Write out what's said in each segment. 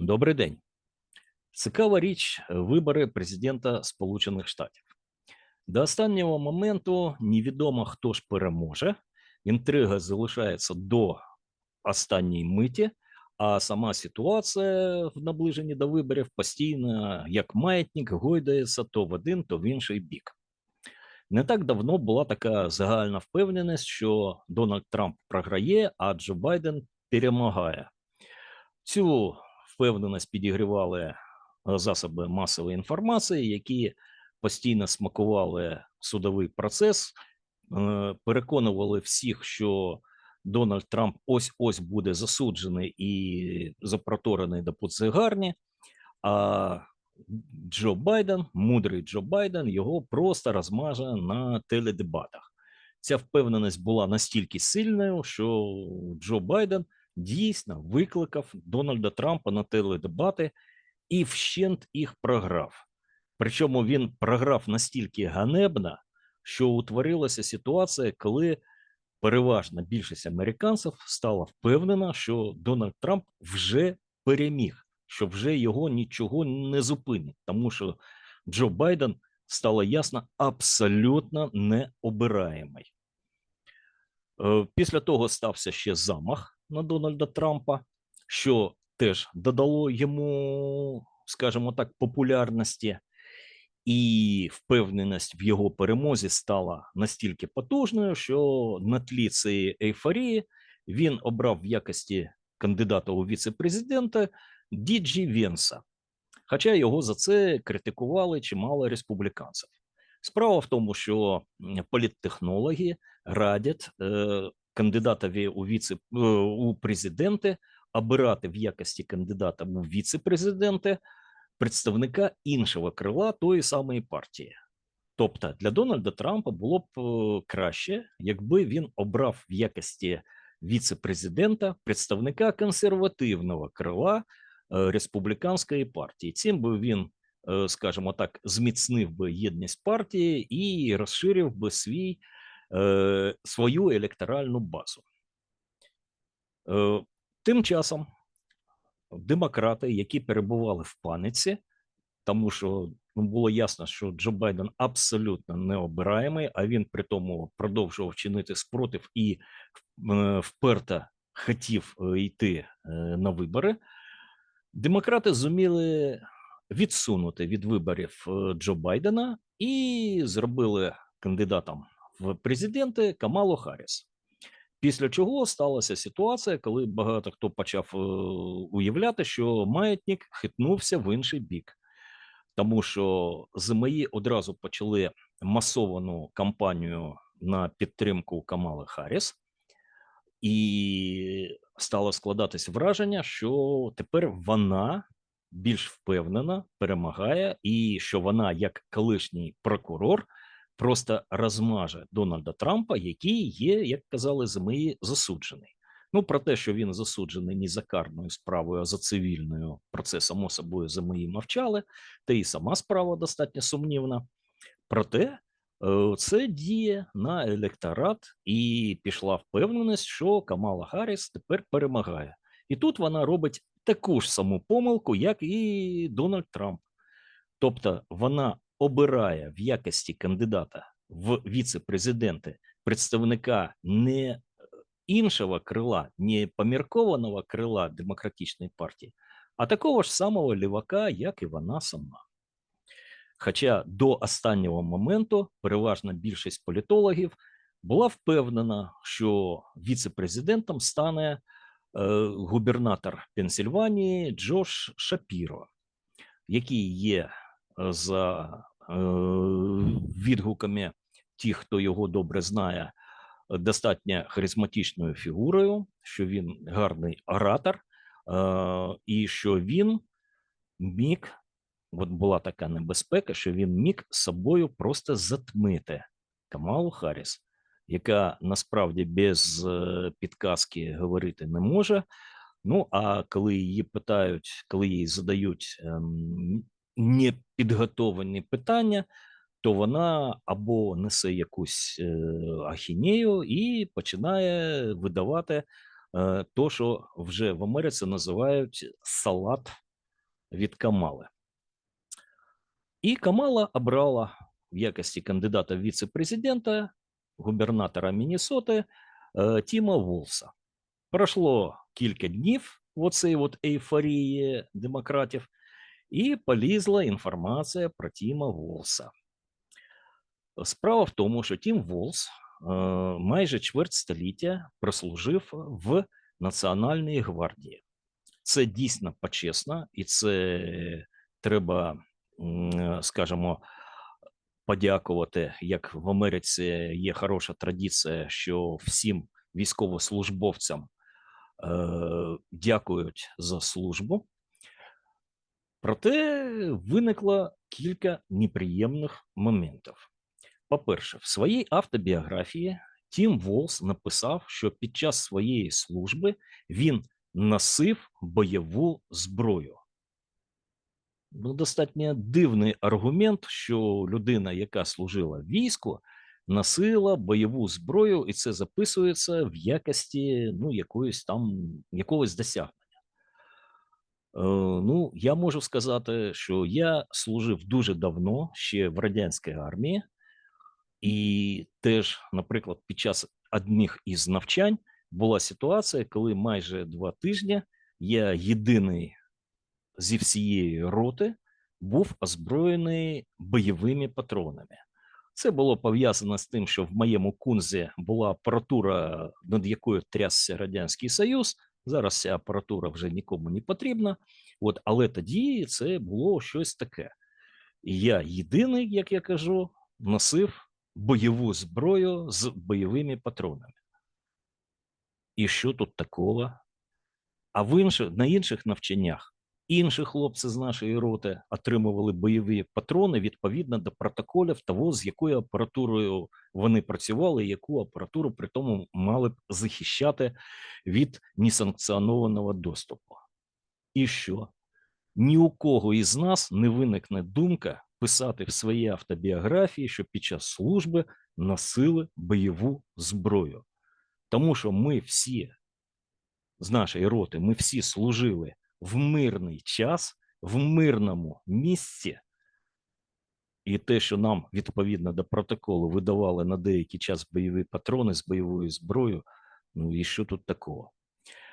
Добрий день. Цікава річ е, вибори президента Сполучених Штатів. До останнього моменту невідомо, хто ж переможе. Інтрига залишається до останньої миті, а сама ситуація в наближенні до виборів постійно, як маятник, гойдається то в один, то в інший бік. Не так давно була така загальна впевненість, що Дональд Трамп програє, а Джо Байден перемагає. Цю впевненість підігрівали е, засоби масової інформації, які постійно смакували судовий процес, е, переконували всіх, що Дональд Трамп ось ось буде засуджений і запроторений до пуцигарні, а Джо Байден, мудрий Джо Байден, його просто розмаже на теледебатах. Ця впевненість була настільки сильною, що Джо Байден дійсно викликав Дональда Трампа на теледебати і вщент їх програв. Причому він програв настільки ганебно, що утворилася ситуація, коли переважна більшість американців стала впевнена, що Дональд Трамп вже переміг, що вже його нічого не зупинить, тому що Джо Байден стало ясно абсолютно необираємий. Е, Після того стався ще замах на Дональда Трампа, що теж додало йому, скажімо так, популярності, і впевненість в його перемозі стала настільки потужною, що на тлі цієї ейфорії він обрав в якості кандидата у віце-президента Діджі Венса. Хоча його за це критикували чимало республіканців. Справа в тому, що політтехнологи радять е, кандидатові у віце е, у президенти обирати в якості кандидата у віце-президенти представника іншого крила тої самої партії. Тобто для Дональда Трампа було б е, краще, якби він обрав в якості віце-президента представника консервативного крила е, республіканської партії. Цим би він, скажімо так, зміцнив би єдність партії і розширив би свій, свою електоральну базу. Тим часом демократи, які перебували в паниці, тому що ну, було ясно, що Джо Байден абсолютно необираємий, а він при тому продовжував чинити спротив і е, вперто хотів е, йти е, на вибори. Демократи зуміли відсунути від виборів Джо Байдена і зробили кандидатом в президенти Камалу Харріс. Після чого сталася ситуація, коли багато хто почав е, уявляти, що маятник хитнувся в інший бік, тому що ЗМІ одразу почали масовану кампанію на підтримку Камали Харріс, і стало складатися враження, що тепер вона більш впевнена перемагає, і що вона, як колишній прокурор, просто розмаже Дональда Трампа, який є, як казали ЗМІ, засуджений. Ну про те, що він засуджений не за карною справою, а за цивільною, про це само собою ЗМІ мовчали, та і сама справа достатньо сумнівна. Проте е, це діє на електорат, і пішла впевненість, що Камала Гарріс тепер перемагає. І тут вона робить таку ж саму помилку, як і Дональд Трамп. Тобто вона обирає в якості кандидата в віце-президенти представника не е, іншого крила, не поміркованого крила демократичної партії, а такого ж самого лівака, як і вона сама. Хоча до останнього моменту переважна більшість політологів була впевнена, що віце-президентом стане е, губернатор Пенсільванії Джош Шапіро, який є е, за відгуками тих, хто його добре знає, достатньо харизматичною фігурою, що він гарний оратор, е, і що він міг, от була така небезпека, що він міг собою просто затмити Камалу Харріс, яка насправді без е, підказки говорити не може. Ну а коли її питають, коли їй задають ем, непідготовлені питання, то вона або несе якусь е, ахінею і починає видавати е, то, що вже в Америці називають салат від Камали. І Камала обрала в якості кандидата в віце-президента губернатора Міннесоти е, Тіма Волса. Пройшло кілька днів оцеї от ейфорії демократів, і полізла інформація про Тіма Волса. Справа в тому, що Тім Волс е, майже чверть століття прослужив в Національній гвардії. Це дійсно почесно, і це треба, скажімо, подякувати, як в Америці є хороша традиція, що всім військовослужбовцям е, дякують за службу. Проте виникло кілька неприємних моментів. По-перше, в своїй автобіографії Тім Волс написав, що під час своєї служби він носив бойову зброю. Ну, достатньо дивний аргумент, що людина, яка служила в війську, носила бойову зброю, і це записується в якості ну, якоїсь там якогось досягнення. Е, ну, я можу сказати, що я служив дуже давно ще в радянській армії, і теж, наприклад, під час одних із навчань була ситуація, коли майже два тижні я єдиний зі всієї роти був озброєний бойовими патронами. Це було пов'язано з тим, що в моєму кунзі була апаратура, над якою трясся Радянський Союз. Зараз ця апаратура вже нікому не потрібна. От, але тоді це було щось таке. І я єдиний, як я кажу, носив бойову зброю з бойовими патронами. І що тут такого? А в інших, на інших навчаннях інші хлопці з нашої роти отримували бойові патрони відповідно до протоколів того, з якою апаратурою вони працювали, яку апаратуру при тому мали б захищати від несанкціонованого доступу. І що? Ні у кого із нас не виникне думка писати в своїй автобіографії, що під час служби носили бойову зброю. Тому що ми всі з нашої роти, ми всі служили в мирний час, в мирному місці. І те, що нам відповідно до протоколу видавали на деякий час бойові патрони з бойовою зброєю, ну і що тут такого?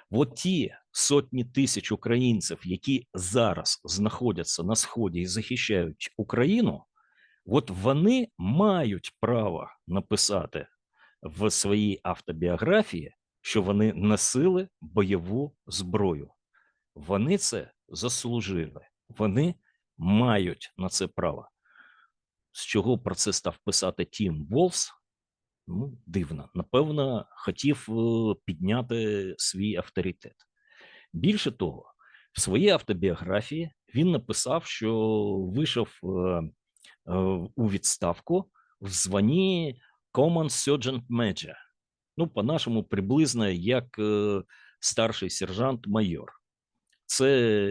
От ті сотні тисяч українців, які зараз знаходяться на сході і захищають Україну, от вони мають право написати в своїй автобіографії, що вони носили бойову зброю. Вони це заслужили, вони мають на це право. З чого про це став писати Тім Волс? Ну, дивно. Напевно, хотів е, підняти свій авторитет. Більше того, в своїй автобіографії він написав, що вийшов е, е, у відставку в званні Common Sergeant Major. Ну, по-нашому, приблизно як старший сержант-майор. Це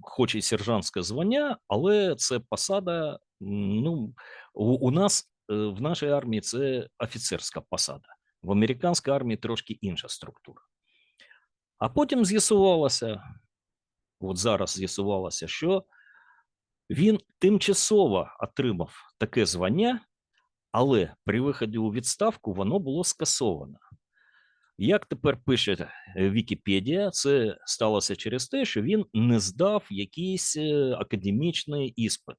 хоч і сержантське звання, але це посада. Ну, у, нас в нашій армії це офіцерська посада. В американській армії трошки інша структура. А потім з'ясувалося, от зараз з'ясувалося, що він тимчасово отримав таке звання, але при виході у відставку воно було скасовано. Як тепер пише Вікіпедія, це сталося через те, що він не здав якийсь академічний іспит,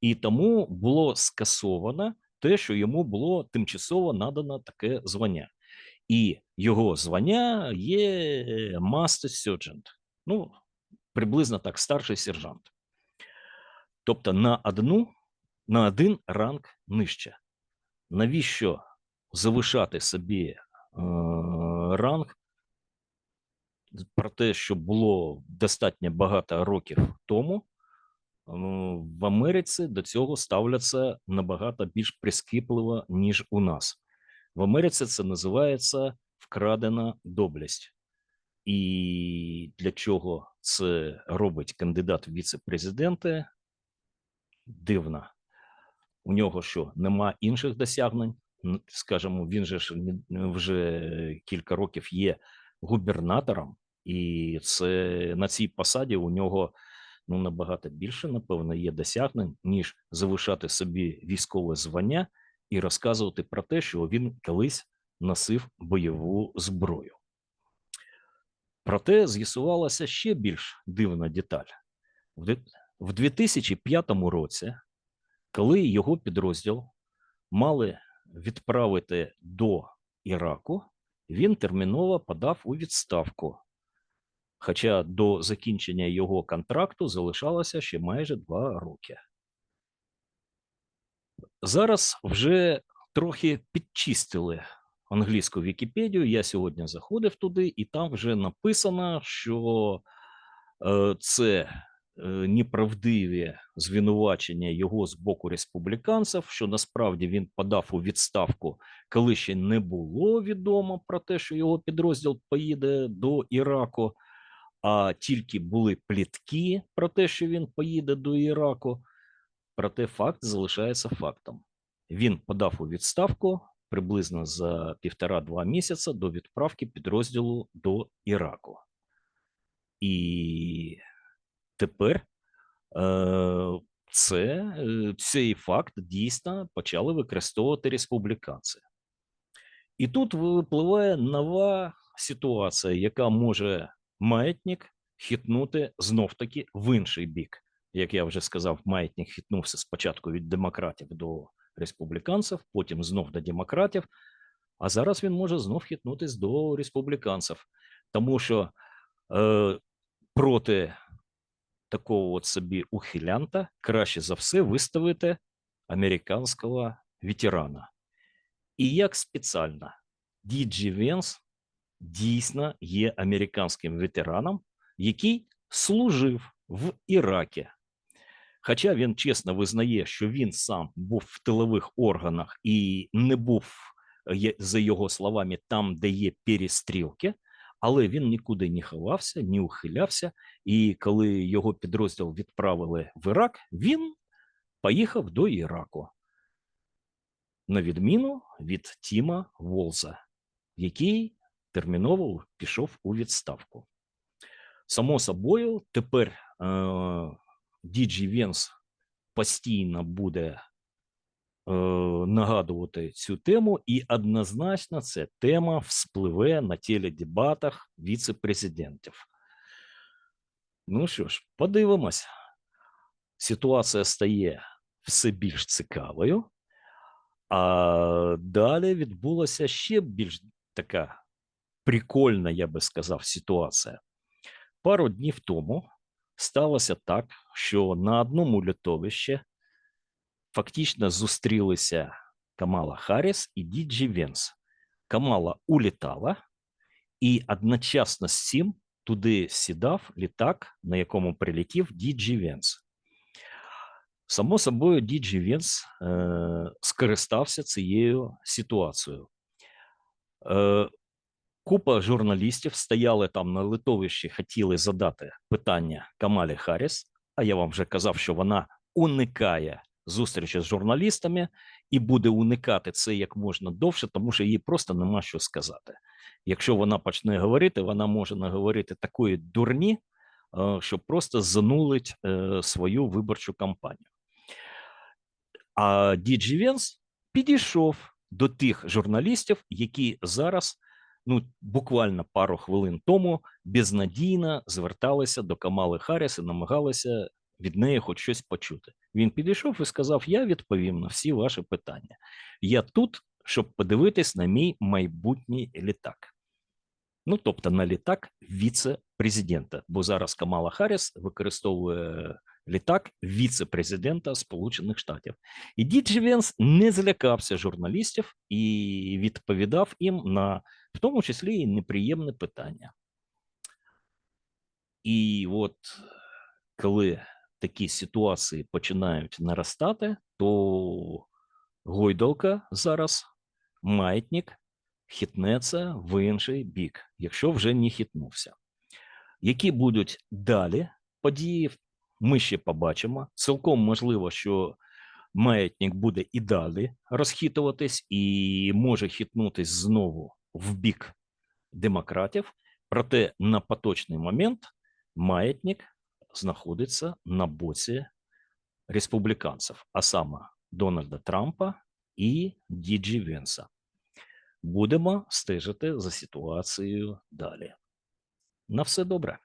і тому було скасовано те, що йому було тимчасово надано таке звання, і його звання є Master Sergeant, ну приблизно так, старший сержант. Тобто на одну, на один ранг нижче. Навіщо завишати собі е, ранг про те, що було достатньо багато років тому? в Америці до цього ставляться набагато більш прискіпливо, ніж у нас. В Америці це називається вкрадена доблесть. І для чого це робить кандидат в віце-президенти? Дивно. У нього що нема інших досягнень? Скажімо, він же ж вже кілька років є губернатором, і це на цій посаді у нього ну набагато більше, напевно, є досягнень, ніж завишати собі військове звання і розказувати про те, що він колись носив бойову зброю. Проте з'ясувалася ще більш дивна деталь. В 2005 році, коли його підрозділ мали відправити до Іраку, він терміново подав у відставку. Хоча до закінчення його контракту залишалося ще майже два роки. Зараз вже трохи підчистили англійську Вікіпедію. Я сьогодні заходив туди, і там вже написано, що е, це неправдиві звинувачення його з боку республіканців, що насправді він подав у відставку, коли ще не було відомо про те, що його підрозділ поїде до Іраку, а тільки були плітки про те, що він поїде до Іраку. Проте факт залишається фактом. Він подав у відставку приблизно за півтора-два місяця до відправки підрозділу до Іраку. І тепер е, це, е, цей факт дійсно почали використовувати республіканці. І тут випливає нова ситуація, яка може маятник хитнути знов-таки в інший бік. Як я вже сказав, маятник хитнувся спочатку від демократів до республіканців, потім знов до демократів, а зараз він може знов хитнутись до республіканців, тому що е, проти такого от собі ухилянта краще за все виставити американського ветерана. І як спеціально Діджі Венс дійсно є американським ветераном, який служив в Іракі. Хоча він чесно визнає, що він сам був в тилових органах і не був, е, за його словами, там, де є перестрілки, але він нікуди не ховався, не ухилявся. І коли його підрозділ відправили в Ірак, він поїхав до Іраку. На відміну від Тіма Волза, який терміново пішов у відставку. Само собою, тепер е, Діджі Венс постійно буде нагадувати цю тему, і однозначно ця тема вспливе на теледебатах віце-президентів. Ну що ж, подивимось. Ситуація стає все більш цікавою, а далі відбулася ще більш така прикольна, я би сказав, ситуація. Пару днів тому сталося так, що на одному літовищі фактично зустрілися Камала Харріс і Діджі Венс. Камала улітала, і одночасно з цим туди сідав літак, на якому прилетів Діджі Венс. Само собою, Діджі Венс е, скористався цією ситуацією. Е, Купа журналістів стояли там на литовищі, хотіли задати питання Камалі Харріс, а я вам вже казав, що вона уникає зустрічі з журналістами і буде уникати це як можна довше, тому що їй просто нема що сказати. Якщо вона почне говорити, вона може наговорити такої дурні, е, що просто занулить е, свою виборчу кампанію. А Діджі Венс підійшов до тих журналістів, які зараз ну буквально пару хвилин тому безнадійно зверталися до Камали Харріс і намагалися від неї хоч щось почути. Він підійшов і сказав: Я відповім на всі ваші питання. Я тут, щоб подивитись на мій майбутній літак. Ну, тобто на літак віце-президента, бо зараз Камала Харріс використовує літак віце-президента Сполучених Штатів. І Діджі Венс не злякався журналістів і відповідав їм на в тому числі і неприємне питання. І от коли такі ситуації починають наростати, то гойдалка зараз маятник хитнеться в інший бік, якщо вже не хитнувся. Які будуть далі події, ми ще побачимо. Цілком можливо, що маятник буде і далі розхитуватись, і може хитнутись знову в бік демократів. Проте на поточний момент маятник знаходиться на боці республіканців, а саме Дональда Трампа і Діджі Венса. Будемо стежити за ситуацією далі. На все добре.